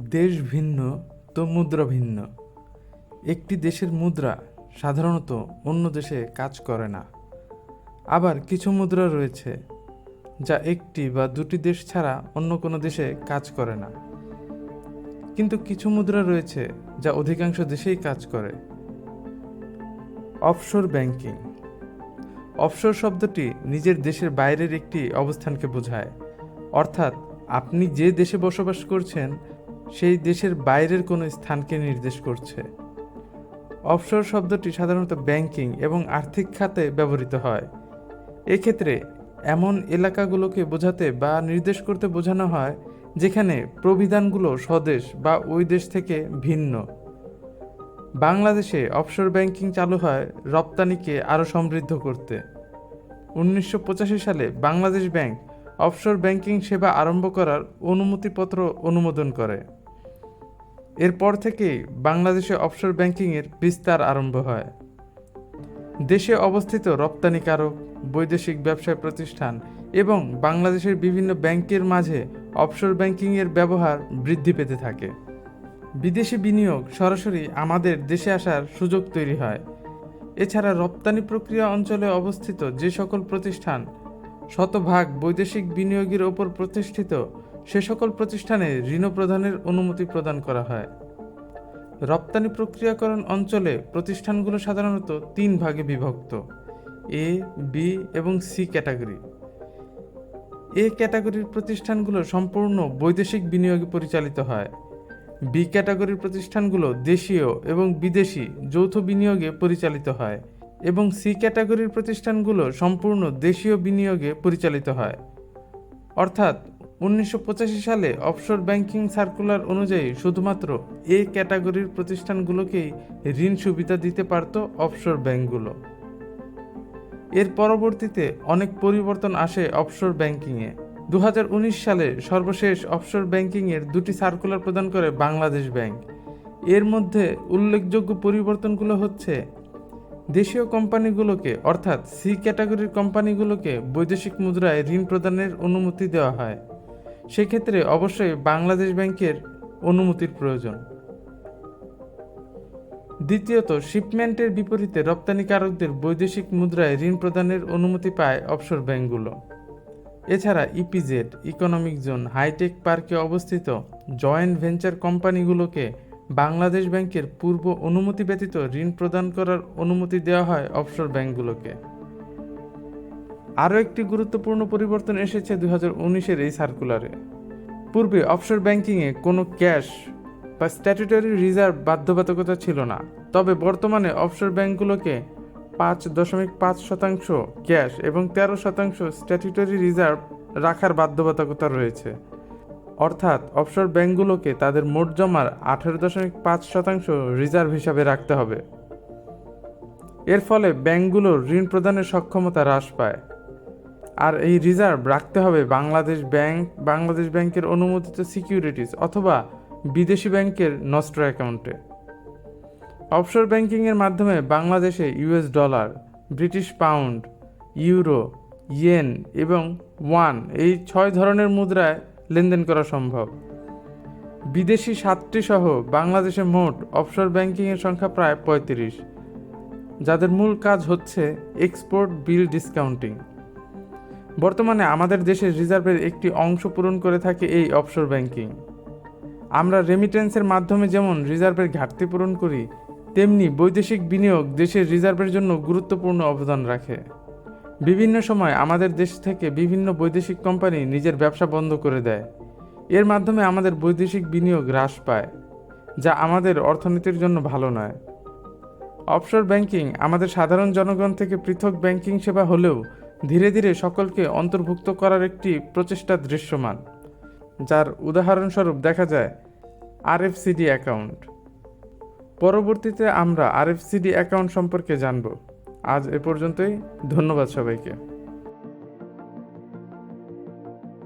দেশ ভিন্ন, তো মুদ্রা ভিন্ন। একটি দেশের মুদ্রা সাধারণত অন্য দেশে কাজ করে না। আবার কিছু মুদ্রা রয়েছে যা একটি বা দুটি দেশ ছাড়া অন্য কোনো দেশে কাজ করে না। কিন্তু কিছু মুদ্রা রয়েছে যা অধিকাংশ দেশেই কাজ করে। Offshore banking. অফশোর শব্দটি নিজের দেশের বাইরের একটি অবস্থানকে বোঝায়। অর্থাৎ আপনি যে দেশে বসবাস করছেন সেই দেশের বাইরের কোনো স্থানকে নির্দেশ করছে। অফশোর শব্দটি সাধারণত ব্যাংকিং এবং আর্থিক খাতে ব্যবহৃত হয়। এক্ষেত্রে এমন এলাকাগুলোকে বোঝাতে বা নির্দেশ করতে বোঝানো হয়, যেখানে প্রবিধানগুলো স্বদেশ বা ওই দেশ থেকে ভিন্ন। বাংলাদেশে অফশোর ব্যাংকিং চালু হয় রপ্তানিকে আরও সমৃদ্ধ করতে। উনিশশো পঁচাশি সালে বাংলাদেশ ব্যাংক অফশোর ব্যাংকিং সেবা আরম্ভ করার অনুমতিপত্র অনুমোদন করে। এরপর থেকেই বাংলাদেশে অফশোর ব্যাংকিংয়ের বিস্তার আরম্ভ হয়। দেশে অবস্থিত রপ্তানিকারক, বৈদেশিক ব্যবসায় প্রতিষ্ঠান এবং বাংলাদেশের বিভিন্ন ব্যাংকের মাঝে অফশোর ব্যাংকিংয়ের ব্যবহার বৃদ্ধি পেতে থাকে। বিদেশি বিনিয়োগ সরাসরি আমাদের দেশে আসার সুযোগ তৈরি হয়। এছাড়া রপ্তানি প্রক্রিয়া অঞ্চলে অবস্থিত যে সকল প্রতিষ্ঠান শতভাগ বৈদেশিক বিনিয়োগের ওপর প্রতিষ্ঠিত সে সকল প্রতিষ্ঠানে ঋণ প্রদানের অনুমতি প্রদান করা হয়। রপ্তানি প্রক্রিয়াকরণ অঞ্চলে প্রতিষ্ঠানগুলো সাধারণত তিন ভাগে বিভক্ত, এ বি এবং সি ক্যাটাগরি। এ ক্যাটাগরির প্রতিষ্ঠানগুলো সম্পূর্ণ বৈদেশিক বিনিয়োগে পরিচালিত হয়। বি ক্যাটাগরির প্রতিষ্ঠানগুলো দেশীয় এবং বিদেশি যৌথ বিনিয়োগে পরিচালিত হয় এবং সি ক্যাটাগরির প্রতিষ্ঠানগুলো সম্পূর্ণ দেশীয় বিনিয়োগে পরিচালিত হয়। অর্থাৎ উনিশশো পঁচাশি সালে অফশোর ব্যাংকিং সার্কুলার অনুযায়ী শুধুমাত্র এ ক্যাটাগরির প্রতিষ্ঠানগুলোকেই ঋণ সুবিধা দিতে পারত অফশোর ব্যাংকগুলো এর পরবর্তীতে অনেক পরিবর্তন আসে অফশোর ব্যাংকিংয়ে দু উনিশ সালে সর্বশেষ অফশোর ব্যাংকিংয়ের দুটি সার্কুলার প্রদান করে বাংলাদেশ ব্যাংক। এর মধ্যে উল্লেখযোগ্য পরিবর্তনগুলো হচ্ছে, দেশীয় কোম্পানিগুলোকে অর্থাৎ সি ক্যাটাগরির কোম্পানিগুলোকে বৈদেশিক মুদ্রায় ঋণ প্রদানের অনুমতি দেওয়া হয়। সেক্ষেত্রে অবশ্যই বাংলাদেশ ব্যাংকের অনুমতির প্রয়োজন। দ্বিতীয়ত, শিপমেন্টের বিপরীতে রপ্তানিকারকদের বৈদেশিক মুদ্রায় ঋণ প্রদানের অনুমতি পায় অফশোর ব্যাংকগুলো। এছাড়া ইপিজেড ইকোনমিক জোন হাইটেক পার্কে অবস্থিত জয়েন্ট ভেঞ্চার কোম্পানিগুলোকে বাংলাদেশ ব্যাংকের পূর্ব অনুমতি ব্যতীত ঋণ প্রদান করার অনুমতি দেওয়া হয় অফশোর ব্যাংকগুলোকে। আরও একটি গুরুত্বপূর্ণ পরিবর্তন এসেছে দু হাজার উনিশের এই সার্কুলারে। পূর্বে অফশোর ব্যাংকিংয়ে কোনো ক্যাশ বা স্ট্যাটুটরি রিজার্ভ বাধ্যবাধকতা ছিল না। তবে বর্তমানে অফশোর ব্যাংকগুলোকে পাঁচ দশমিক পাঁচ শতাংশ ক্যাশ এবং তেরো শতাংশ স্ট্যাটুটরি রিজার্ভ রাখার বাধ্যবাধকতা রয়েছে। অর্থাৎ অফশোর ব্যাংকগুলোকে তাদের মোট জমার আঠেরো দশমিক পাঁচ শতাংশ রিজার্ভ হিসাবে রাখতে হবে। এর ফলে ব্যাংকগুলোর ঋণ প্রদানের সক্ষমতা হ্রাস পায়। আর এই রিজার্ভ রাখতে হবে বাংলাদেশ ব্যাংক, বাংলাদেশ ব্যাংকের অনুমোদিত সিকিউরিটিজ অথবা বিদেশি ব্যাংকের নস্ট্র অ্যাকাউন্টে। অফশোর ব্যাংকিংয়ের মাধ্যমে বাংলাদেশে US dollar, British pound, euro, yen এবং ওয়ান এই ছয় ধরনের মুদ্রায় লেনদেন করা সম্ভব। বিদেশি সাতটি সহ বাংলাদেশে মোট অফশোর ব্যাংকিংয়ের সংখ্যা প্রায় পঁয়ত্রিশ, যাদের মূল কাজ হচ্ছে এক্সপোর্ট বিল ডিসকাউন্টিং বর্তমানে আমাদের দেশের রিজার্ভের একটি অংশ পূরণ করে থাকে এই অফশোর ব্যাংকিং আমরা রেমিটেন্সের মাধ্যমে যেমন রিজার্ভের ঘাটতি পূরণ করি, তেমনি বৈদেশিক বিনিয়োগ দেশের রিজার্ভের জন্য গুরুত্বপূর্ণ অবদান রাখে। বিভিন্ন সময় আমাদের দেশ থেকে বিভিন্ন বৈদেশিক কোম্পানি নিজের ব্যবসা বন্ধ করে দেয়। এর মাধ্যমে আমাদের বৈদেশিক বিনিয়োগ হ্রাস পায়, যা আমাদের অর্থনীতির জন্য ভালো নয়। অফশোর ব্যাংকিং আমাদের সাধারণ জনগণ থেকে পৃথক ব্যাংকিং সেবা হলেও ধীরে ধীরে সকলকে অন্তর্ভুক্ত করার একটি প্রচেষ্টা দৃশ্যমান, যার উদাহরণস্বরূপ দেখা যায় আরএফসিডি অ্যাকাউন্ট। পরবর্তীতে আমরা আরএফসিডি অ্যাকাউন্ট সম্পর্কে জানব। আজ এ পর্যন্তই, ধন্যবাদ সবাইকে।